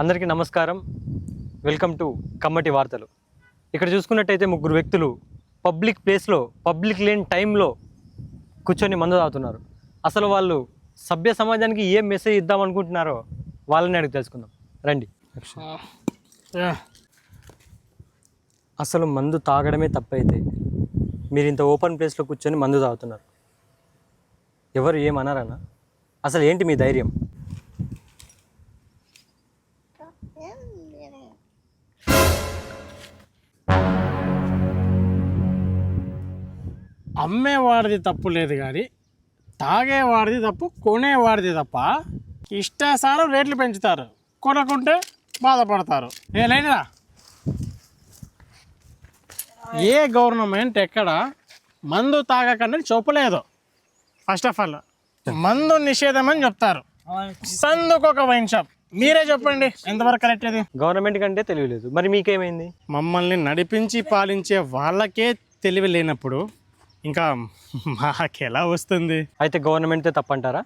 అందరికీ నమస్కారం. Welcome to కమ్మటి వార్తలు. ఇక్కడ చూసుకున్నట్టయితే ముగ్గురు వ్యక్తులు పబ్లిక్ ప్లేస్లో పబ్లిక్ లేని టైంలో కూర్చొని మందు తాగుతున్నారు. అసలు వాళ్ళు సభ్య సమాజానికి ఏం మెసేజ్ ఇద్దాం అనుకుంటున్నారో వాళ్ళని అడిగి తెలుసుకుందాం. రండి. అసలు మందు తాగడమే తప్పైతే మీరు ఇంత ఓపెన్ ప్లేస్లో కూర్చొని మందు తాగుతున్నారు. ఎవరు ఏమన్నారన్నా? అసలు ఏంటి మీ ధైర్యం? అమ్మేవాడిది తప్పు లేదు కానీ తాగేవాడిది తప్పు కొనేవాడిది తప్ప ఇష్టాసారం రేట్లు పెంచుతారు. కొనకుంటే బాధపడతారు. నేనైనా ఏ గవర్నమెంట్ ఎక్కడ మందు తాగకండి చెప్పలేదు ఫస్ట్ ఆఫ్ ఆల్ మందు నిషేధం అని చెప్తారు. సందుకు ఒక వైన్ షాప్. మీరే చెప్పండి ఎంతవరకు కరెక్ట్ అది? గవర్నమెంట్ కంటే తెలియలేదు మరి మీకేమైంది? మమ్మల్ని నడిపించి పాలించే వాళ్ళకే తెలివి లేనప్పుడు ఇంకా మాకెలా వస్తుంది? అయితే గవర్నమెంటే తప్పంటారా?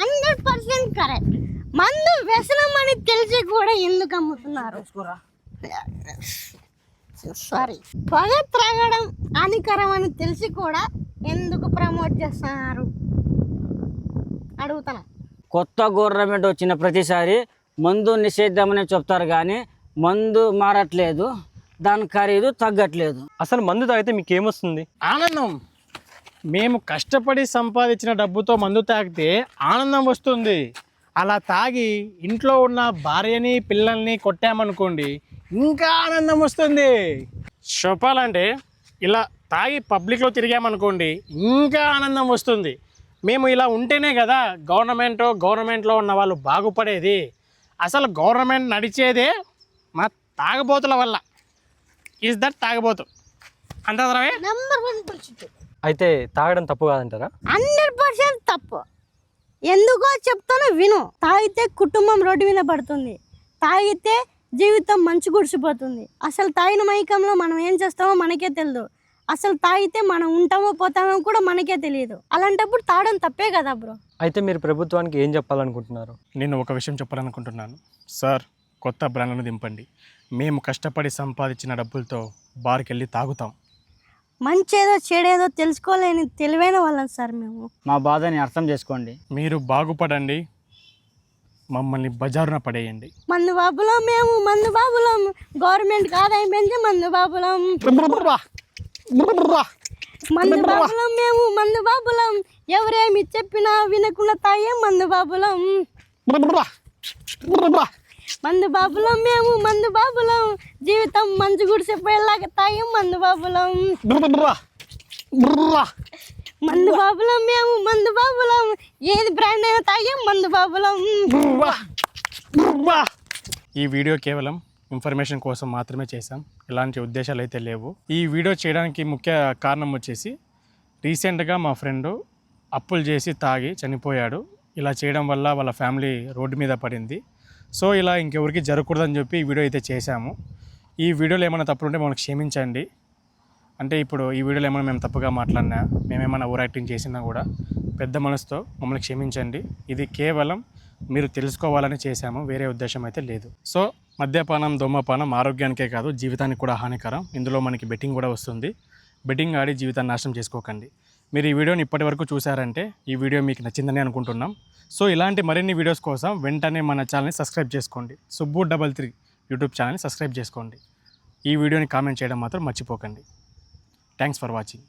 హండ్రెడ్ పర్సెంట్ కరెక్ట్ మందు వ్యసనం అని తెలిసి కూడా ఎందుకు అమ్ముతున్నారు? సారీ పొగ త్రాగడం హానికరం అని తెలిసి కూడా ఎందుకు ప్రమోట్ చేస్తున్నారు? అడుగుతున్నా. కొత్త గవర్నమెంట్ వచ్చిన ప్రతిసారి మందు నిషేధమని చెప్తారు కానీ మందు మారట్లేదు. దాని ఖరీదు తగ్గట్లేదు. అసలు మందు తాగితే మీకు ఏమొస్తుంది ఆనందం. మేము కష్టపడి సంపాదించిన డబ్బుతో మందు తాగితే ఆనందం వస్తుంది. అలా తాగి ఇంట్లో ఉన్న భార్యని పిల్లల్ని కొట్టామనుకోండి ఇంకా ఆనందం వస్తుంది. చెప్పాలంటే ఇలా తాగి పబ్లిక్లో తిరిగామనుకోండి ఇంకా ఆనందం వస్తుంది. మేము ఇలా ఉంటేనే కదా గవర్నమెంట్ గవర్నమెంట్లో ఉన్న వాళ్ళు బాగుపడేది. అసలు గవర్నమెంట్ నడిచేదే మా తాగబోతుల వల్ల. ఈజ్ దట్ తాగబోతు. అంతే నెంబర్ వన్ పరిస్థితి అయితే తాగడం తప్పు కాదంటారా? హండ్రెడ్ పర్సెంట్ తప్పు. ఎందుకో చెప్తాను విను. తాగితే కుటుంబం రోడ్డు మీద పడుతుంది. తాగితే జీవితం మంచి గుడిసిపోతుంది. అసలు తాగిన మైకంలో మనం ఏం చేస్తామో మనకే తెలియదు అసలు తాగితే మనం ఉంటామో పోతామో కూడా మనకే తెలియదు అలాంటప్పుడు తాగడం తప్పే కదా బ్రో. అయితే మీరు ప్రభుత్వానికి ఏం చెప్పాలనుకుంటున్నారు? నేను ఒక విషయం చెప్పాలనుకుంటున్నాను. సార్ కొత్త బ్రాండ్లను దింపండి. మేము కష్టపడి సంపాదించిన డబ్బులతో బార్కి వెళ్ళి తాగుతాం. మంచేదో చెడేదో తెలుసుకోలేని తెలివైన వాళ్ళం సార్ మేము. మా బాధని అర్థం చేసుకోండి. మీరు బాగుపడండి. మమ్మల్ని బజారున పడేయండి. మందు బాబులం మేము మందు బాబులం. గవర్నమెంట్ ఆదాయం పెంచి మందు బాబులం. మందు బాబులం మేము మందు బాబులం. ఎవరేమి చెప్పినా వినకుండా తాగే మందు బాబులం. మందు బాబులం మేము మందు బాబులం. జీవితం మంచు గుడిసిపోయేలాగా తాగే మందు బాబులం. మందు బాబులం మేము మందు బాబులం. ఏది బ్రాండ్ అయినా తాగే మందు బాబులం. ఈ వీడియో కేవలం ఇన్ఫర్మేషన్ కోసం మాత్రమే చేశాం. ఎలాంటి ఉద్దేశాలు అయితే లేవు. ఈ వీడియో చేయడానికి ముఖ్య కారణం వచ్చేసి రీసెంట్గా మా ఫ్రెండ్ అప్పులు చేసి తాగి చనిపోయాడు. ఇలా చేయడం వల్ల వాళ్ళ ఫ్యామిలీ రోడ్డు మీద పడింది. సో ఇలా ఇంకెవరికి జరగకూడదని చెప్పి ఈ వీడియో అయితే చేశాము. ఈ వీడియోలో ఏమైనా తప్పులు ఉంటే మనకు క్షమించండి. అంటే ఇప్పుడు ఈ వీడియోలో ఏమైనా మేము తప్పుగా మాట్లాడినా మేమేమైనా ఓవర్ యాక్టింగ్ చేసినా కూడా పెద్ద మనసుతో మమ్మల్ని క్షమించండి. ఇది కేవలం మీరు తెలుసుకోవాలని చేశాము వేరే ఉద్దేశం అయితే లేదు. సో మద్యపానం దోమపానం ఆరోగ్యానికే కాదు జీవితానికి కూడా హానికరం. ఇందులో మనకి బెట్టింగ్ కూడా వస్తుంది. బెట్టింగ్ ఆడి జీవితాన్ని నాశనం చేసుకోకండి. మీరు ఈ వీడియోని ఇప్పటి వరకు చూసారంటే ఈ వీడియో మీకు నచ్చిందని అనుకుంటున్నాం. సో ఇలాంటి మరిన్ని వీడియోస్ కోసం వెంటనే మన ఛానల్ని సబ్స్క్రైబ్ చేసుకోండి. సుబ్బు డబల్ త్రీ యూట్యూబ్ ఛానల్ని సబ్స్క్రైబ్ చేసుకోండి. ఈ వీడియోని కామెంట్ చేయడం మాత్రం మర్చిపోకండి. Thanks for watching.